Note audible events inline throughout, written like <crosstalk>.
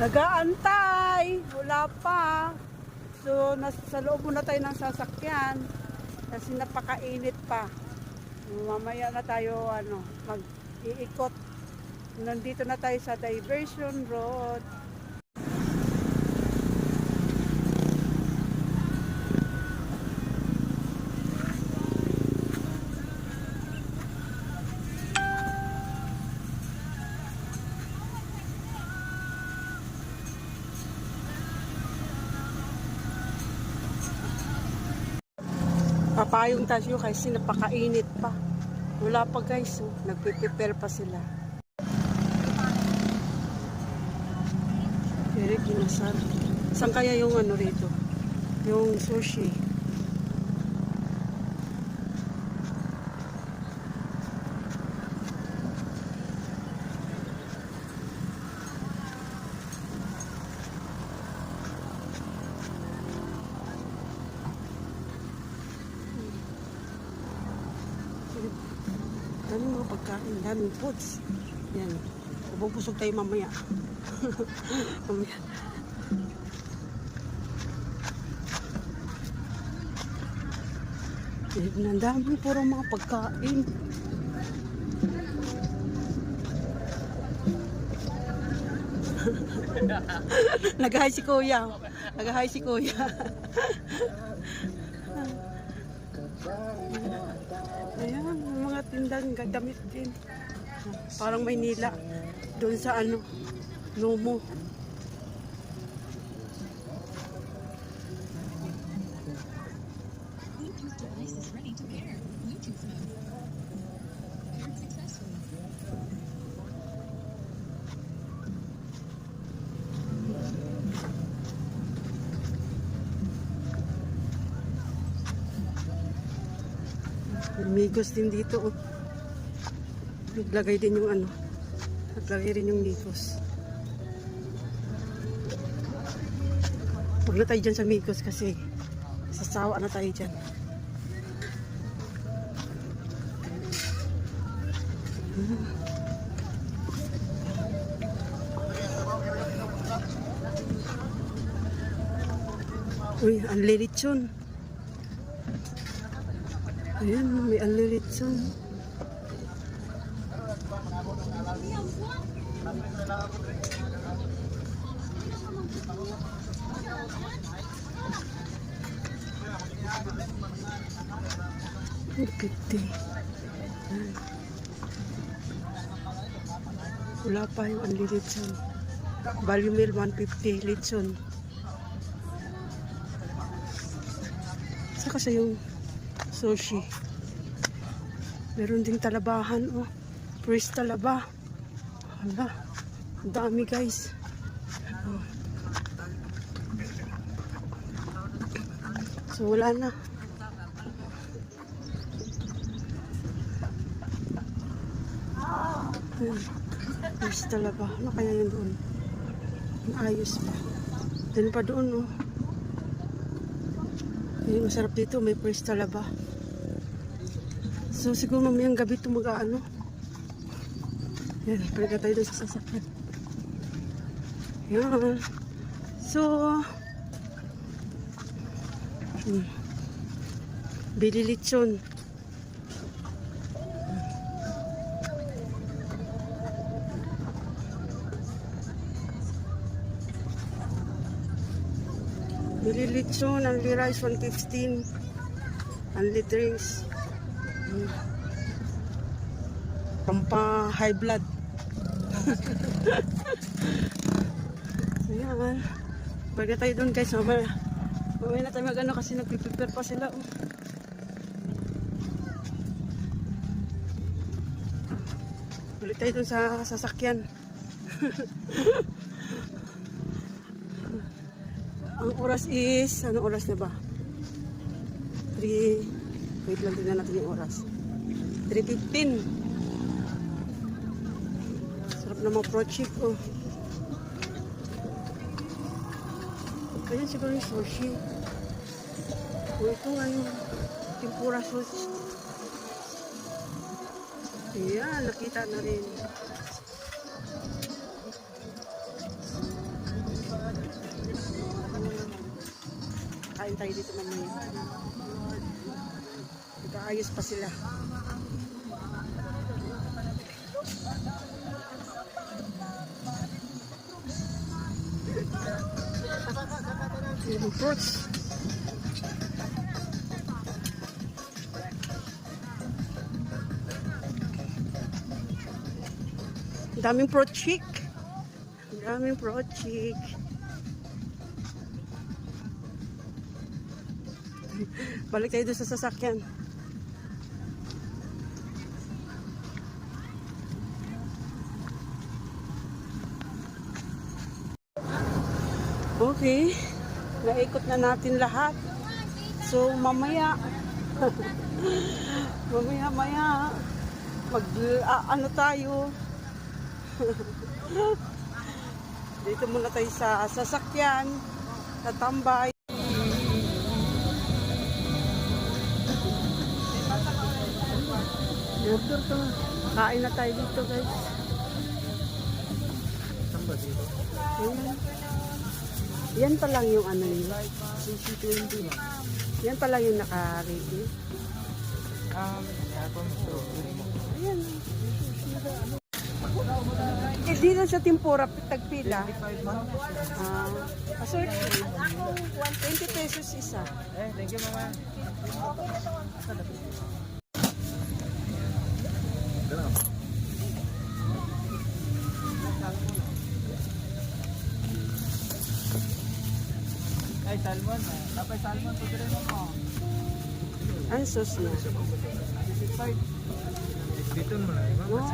Nagaantay. Wala pa. So, nasa loob muna tayo ng sasakyan. Kasi napakainit pa. Mamaya na tayo, ano, mag-iikot. Nandito na tayo sa Diversion Road. Papayong tayo kasi napakainit pa. Wala pa guys, oh. nagpe-prepare pa sila. Very kinasal. Saan kaya yung ano rito? Yung sushi. Dami mga pagkain, daming foods. Yan. Bubusog tayo mamaya. <laughs> mamaya. Ang dami puro mga pagkain. <laughs> Nag-hi si Kuya. Nag-hi si Kuya. <laughs> tindang damit din. Parang Maynila. Doon sa ano, Nomo. Migos din dito. Oh. Naglagay din yung ano. Naglagay rin yung migos. Huwag na tayo dyan sa migos kasi sasawa na tayo dyan. Uy, ang lilitsyon. Ayan, may alilitson. Ay, piti. Ayan. Wala pa yung alilitson. Value meal 150 litson. Saka sa yung sushi. Meron ding talabahan, oh. First talaba. Hala, dami guys. Oh. So wala na. Ayun. First talaba. Ano kaya yun doon? Ayos pa. Doon pa doon, oh. Ay, masarap dito, may first talaba. So, siguro mamayang gabi ito mag-ano. Yan, na tayo doon sa sasakyan. Yan. So, hmm. Bili lechon. Bili lechon, only rice 115. Only drinks. Pampa high blood. Ayan. Pwede tayo doon guys. Mamaya, mamaya na tayo mag-ano kasi nagpiprepare pa sila. Oh. Ulit tayo doon sa sasakyan. <laughs> Ang oras is, anong oras na ba? 3, wait lang tignan natin yung oras. 3.15. Sarap na mga project, oh. Ganyan siguro yung sushi. O ito nga yung tempura sushi. Ayan, nakita na rin. Tayo dito mamaya. Nag-aayos pa sila. Yung fruits. Daming fruit chick. Daming fruit chick. Balik tayo doon sa sasakyan. Okay. Naikot na natin lahat. So, mamaya, <laughs> mamaya, maya, mag, ah, ano tayo, <laughs> dito muna tayo sa sasakyan, tatambay. Order to. Kain na tayo dito guys. Ayan. Yan pa lang yung ano yun. Yan pa lang yung naka-ready. Ayan. Eh, di na siya tempura, tagpila. Ah, ah, sir, ako, 20 pesos isa. Eh, thank you, mama. Ay, salmon. eh. Tapay salmon, pwede rin mo. Ang sauce na. Dito mo na, di ba? Oh,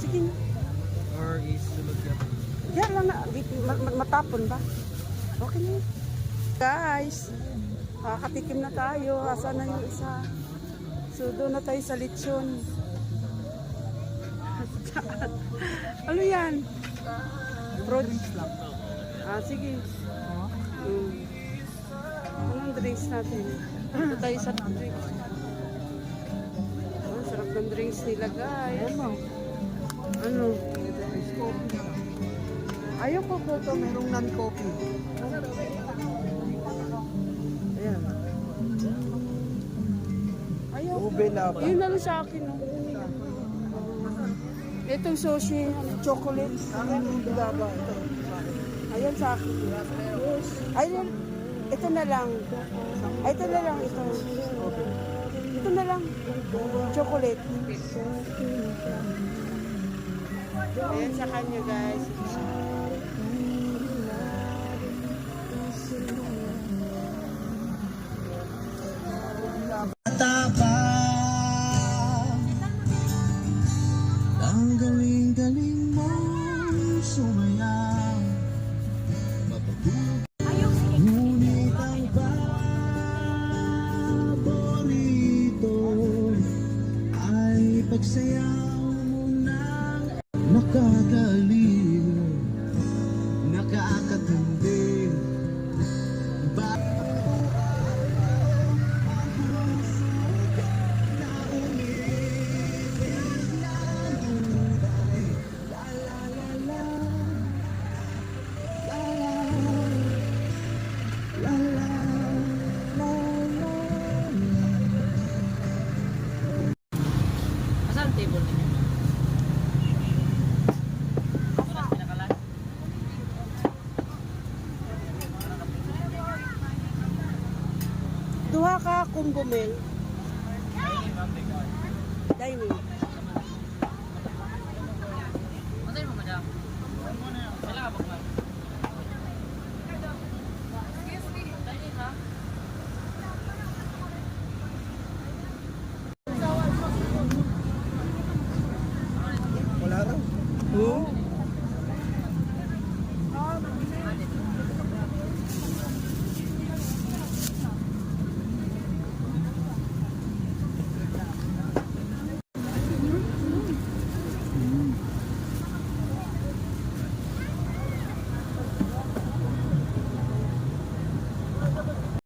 sige na. Or is sulod ka? Diyan lang na, matapon ba? Okay na. Guys, kakatikim na tayo. Asa na yung isa? So, doon na tayo sa lechon. <laughs> ano yan? Fruit? Ah, sige. Mm. Drinks natin? Ito tayo sa drinks. Oh, sarap ng drinks nila, guys. Ano? Ayaw ko po ito, merong non-coffee. Ayan. Ayaw. Ube laba. Yun na lang sa akin. oh. Itong sushi, chocolate. Laba, ito. Ayan sa akin. Ayun, ito na lang. Ay, ito na lang, ito. Ito na lang. Chocolate. Ayan sa kanya, guys. Duha ka combo meal. Dining.